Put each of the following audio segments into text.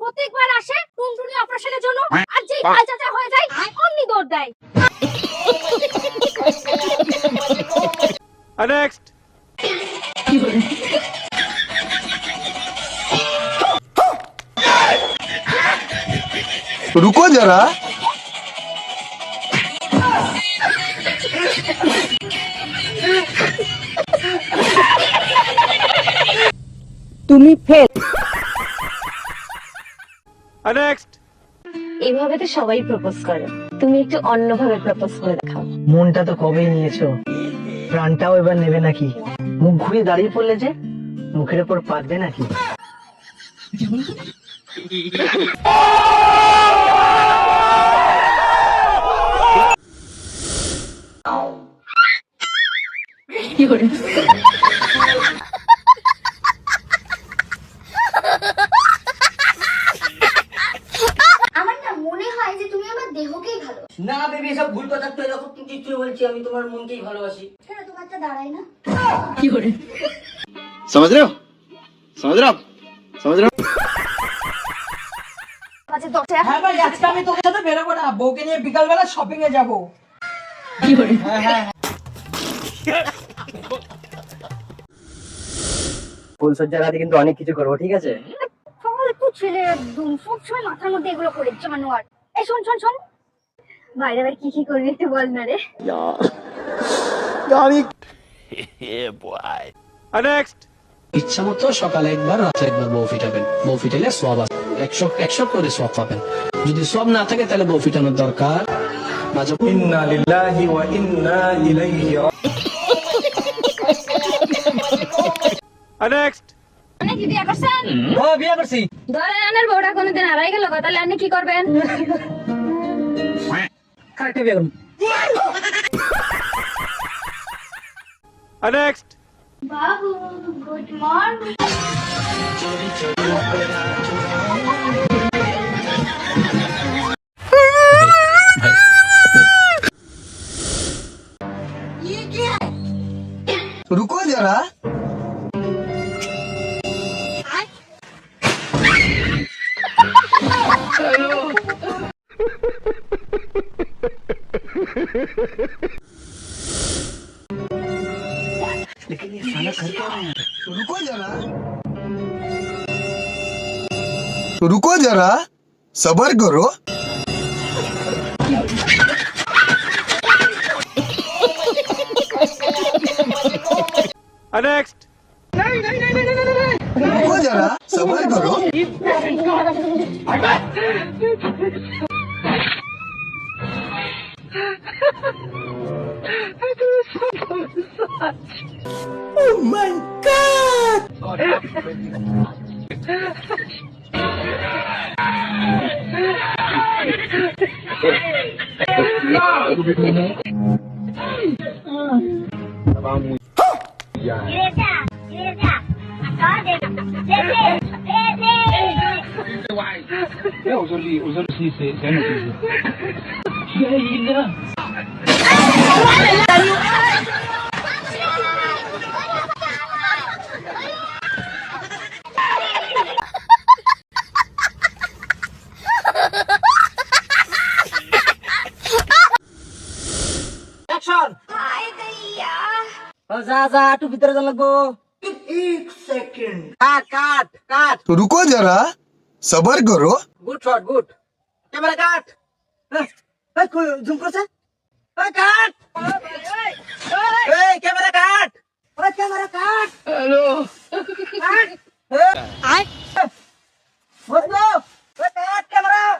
প্রত্যেকবার আসে টুনটুনি অপারেশনের জন্য আর যেই পালচাচা হয়ে যায় অমনি দৌড় দেয় Next. रुको जरा তুমি ফেল Next. এভাবে তো সবাই প্রপোজ করে। তুমি একটু অন্যভাবে প্রপোজ করে দেখাও। মনটা তো কবেই নিয়েছো? প্রাণটাও এবার নেবে নাকি? মুখ ঘুরে দাঁড়িয়ে পড়লে যে মুখের ওপর পাতবে নাকি? আমার না মনে হয় যে তুমি আমার দেহকেই ভালো না বেবি সব ভুল কথা তো এরকম কিছু বলছি আমি তোমার মনকেই ভালোবাসি কেন তোমারটা দাঁড়ায় না समझ रहे हो समझ रहे हो आप समझ रहे हो মাঝে দশটা হ্যাঁ ভাই আজকে আমি তোর সাথে বেরোবো না বউকে নিয়ে বিকালবেলা শপিং এ যাবো ফুলসজ্জার হাতে কিন্তু অনেক কিছু করবো ঠিক আছে ফালতু ছেলে একদম সবসময় মাথার মধ্যে এগুলো করে জানোয়ার এই শোন শোন শোন বাইরে বাইরে কি কি করবি একটু বল না রে. ইচ্ছা মতো সকালে একবার রাতে একবার বউ ফিটাবেন। বউ ফিটাইলে সব আছে। একশো একশো করে সব পাবেন। যদি সব না থাকে তাহলে বউ ফিটানোর দরকার। বিয়ে করছেন? ও বিয়ে করছি। ধরেন আনার বউটা কোনোদিন হারাই গেল তাহলে আপনি কি করবেন? কাকে বিয়ে করব Next. বাবু গুড लेकिन ये साला कर क्या रहा है। तो रुको जरा। तो रुको जरा सबर करो। नेक्स्ट नहीं नहीं नहीं नहीं नहीं नहीं रुको जरा सबर करो। oh my god! भैया जा जा आटू भीतर जा लगो। एक काट काट काट। तो रुको जरा सबर करो। गुड शॉट गुड कैमरा काट। जूम करो से? काट। कैमरा काट। कैमरा काट। हेलो। काट। मतलब काट कैमरा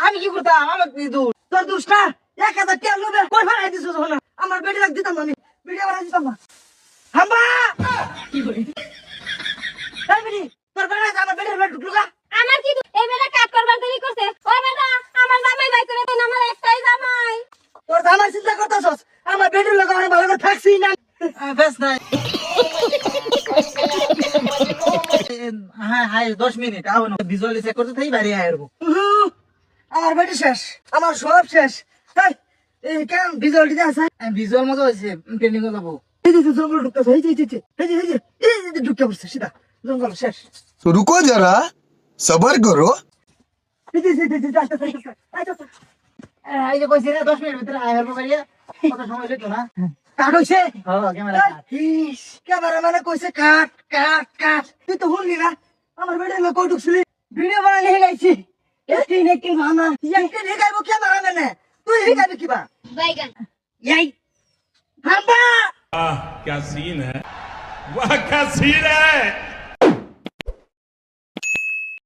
আমি কি করতাম? আমার দূর তোর দুষ্টা এক হাজার টাকা লোবে কই ফেলাই দিছিস না আমার বেটি লাগ দিতাম না আমি। বেটি আমার দিতাম না। হাম্বা কি বেটি তোর বেটা আমার বেটির বেট ঢুকলো গা আমার কি দু- এই বেটা কাট করবার দেরি করছে ও বেটা আমার জামাই বাই করে দেন আমার একটাই জামাই তোর জামাই চিন্তা করতেছস আমার বেটির লোক আমার ভালো করে থাকছি না বেশ নাই দশ মিনিট আহ ভিজুয়ালি চেক করতে তাই বাড়ি আসব আমার বাড়ি শেষ আমার সব শেষ কেন ভিজুয়ালটি জঙ্গল জঙ্গল শেষ রুকো যারা সবার করো এই যে কইছি না দশ মিনিট ভিতরে আয় হলো বাড়িয়া কত সময় লেগে না কাট হইছে ক্যামেরা মানে কইছে কাট কাট কাট তুই তো শুনলি না আমার বেড়ে লোক ঢুকছিলি ভিডিও বানানি হেগাইছি একদিন একদিন ভানা একদিন হেগাইব ক্যামেরা মানে তুই হেগাইবি কিবা বাইগান ইয়াই হাম্বা क्या सीन है वाह क्या सीन है